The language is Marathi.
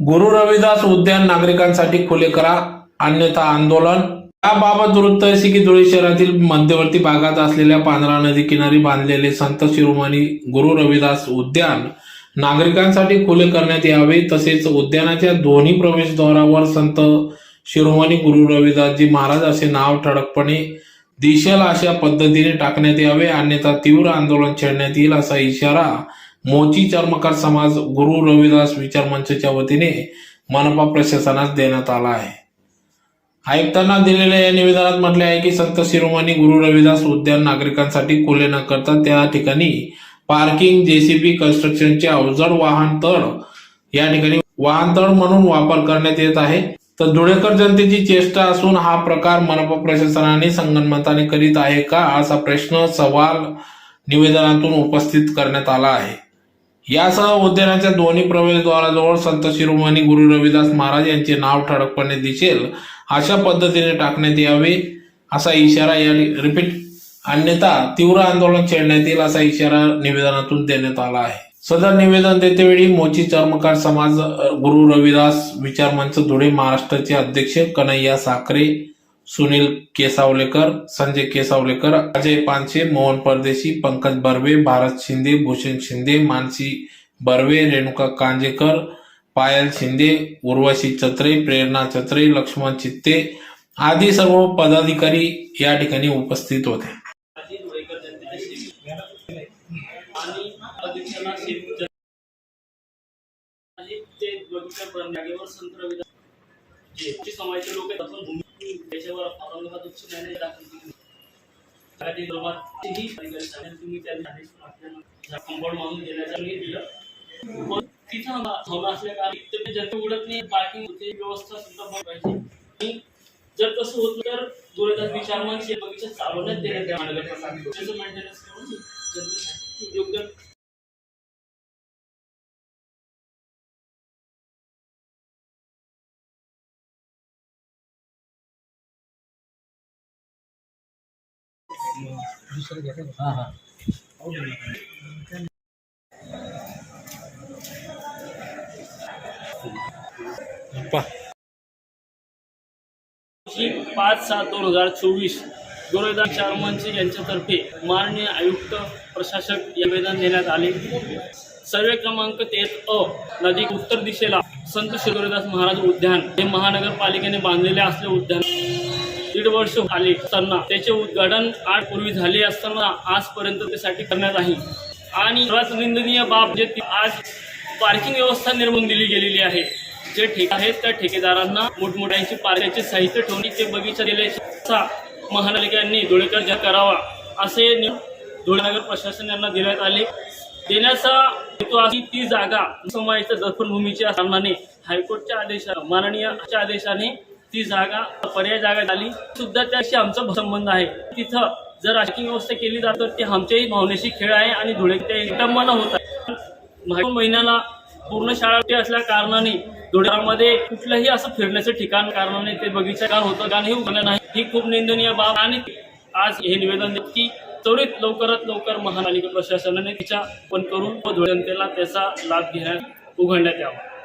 गुरु रविदास उद्यान नागरिकांसाठी खुले करा अन्यथा आंदोलन. याबाबत वृत्त असे की धुळे शहरातील मध्यवर्ती भागात असलेल्या पांढरा नदी किनारी बांधलेले संत शिरोमणी गुरु रविदास उद्यान नागरिकांसाठी खुले करण्यात यावे तसेच उद्यानाच्या दोन्ही प्रवेशद्वारावर संत शिरोमणी गुरु रविदासजी महाराज असे नाव ठळकपणे दिशेल अशा पद्धतीने टाकण्यात यावे अन्यथा तीव्र आंदोलन छेडण्यात येईल असा इशारा मोची चर्मकार समाज गुरु रविदास विचार मंचच्या वतीने मनपा प्रशासनास देण्यात आला आहे. आयुक्तांना दिलेल्या या निवेदनात म्हटले आहे की संत शिरोमणी गुरु रविदास उद्यान नागरिकांसाठी खुले न करता त्या ठिकाणी पार्किंग जेसीबी कन्स्ट्रक्शनचे अवजड वाहन तळ या ठिकाणी वाहनतळ म्हणून वापर करण्यात येत आहे. तर धुळेकर जनतेची चेष्टा असून हा प्रकार मनपा प्रशासनाने संगणमताने करीत आहे का असा प्रश्न सवाल निवेदनातून उपस्थित करण्यात आला आहे. यासह उद्यानाच्या दोन्ही प्रवेशद्वाराजवळ संत शिरोमणी गुरु रविदास महाराज यांचे नाव ठळकपणे दिसेल अशा पद्धतीने टाकण्यात यावे असा इशारा या रिपीट अन्यथा तीव्र आंदोलन छेडण्यात येईल असा इशारा निवेदनातून देण्यात आला आहे. सदर निवेदन देतेवेळी मोची चर्मकार समाज गुरु रविदास विचार मंच धुळे महाराष्ट्राचे अध्यक्ष कन्हैया साखरे सुनील केसावलेकर संजय केसावलेकर अजय पांचे मोहन परदेशी पंकज बर्वे भारत शिंदे भूषण शिंदे मानसी बर्वे रेणुका कांजेकर पायल शिंदे उर्वशी चत्रे प्रेरणा चत्रे लक्ष्मण चित्ते आदी सर्व पदाधिकारी या ठिकाणी उपस्थित होते. समाजाचे लोक त्याच्यावर औरंगाबाद उच्च न्यायालय दाखल केली ही तुम्ही त्या कंपाऊंड दिलं. पण तिथं हवा असल्या कारण ते जनता उडत नाही. पार्किंग होते व्यवस्था सुद्धा पाहिजे. आणि जर तसं होत तर दुर्गादास विचार मग बगीचा चालवण्यात देण्यात या मेंटेनन्स करून जनतेसाठी योग्य पाच सात दोन हजार चोवीस. गोरेदास चारमनचे यांच्यातर्फे माननीय आयुक्त प्रशासक निवेदन देण्यात आले. सर्वे क्रमांक तेच अ नदी उत्तर दिशेला संत शिरोदास महाराज उद्यान हे महानगरपालिकेने बांधलेले असले उद्यान. दीड वर्ष आले असताना त्याचे उद्घाटन आठ पूर्वी झाले असताना आजपर्यंत त्यासाठी करण्यात आहे. आणि सर्वात निंदनीय बाब जे ती आज पार्किंग व्यवस्था निर्माण दिली गेलेली आहे. जे ठेके आहेत त्या ठेकेदारांना मोठमोठ्यांची पार्किंगचे साहित्य ठेवणे ते बगीचा दिल्याचा महानगरपालिकांनी धुळेकर जा करावा असे धुळेनगर प्रशासन यांना देण्यात आले. देण्याचा हेतू आहे ती जागा समाजाच्या दफनभूमीची सामनाने हायकोर्टच्या आदेशा माननीयच्या आदेशाने ती जागा पर्याय जागा झाली. सुद्धा त्याशी आमचा संबंध आहे. तिथं जर राजकीय व्यवस्था केली जात तर ते आमच्याही भावनेशी खेळ आहे आणि धुळे ते विटंबना होत आहे. महिन्याला पूर्ण शाळा असल्या कारणाने धुळ्यामध्ये कुठलंही असं फिरण्याचं ठिकाण कारणाने ते बगीचा ठिकाण होतं कारण हे उघडलं नाही. ही खूप निंदनीय बाब आणि आज हे निवेदन देत की त्वरित लवकरात लवकर महापालिका प्रशासनाने तिच्या पण करून व धुळे जनतेला त्याचा लाभ घेण्यात उघडण्यात यावा.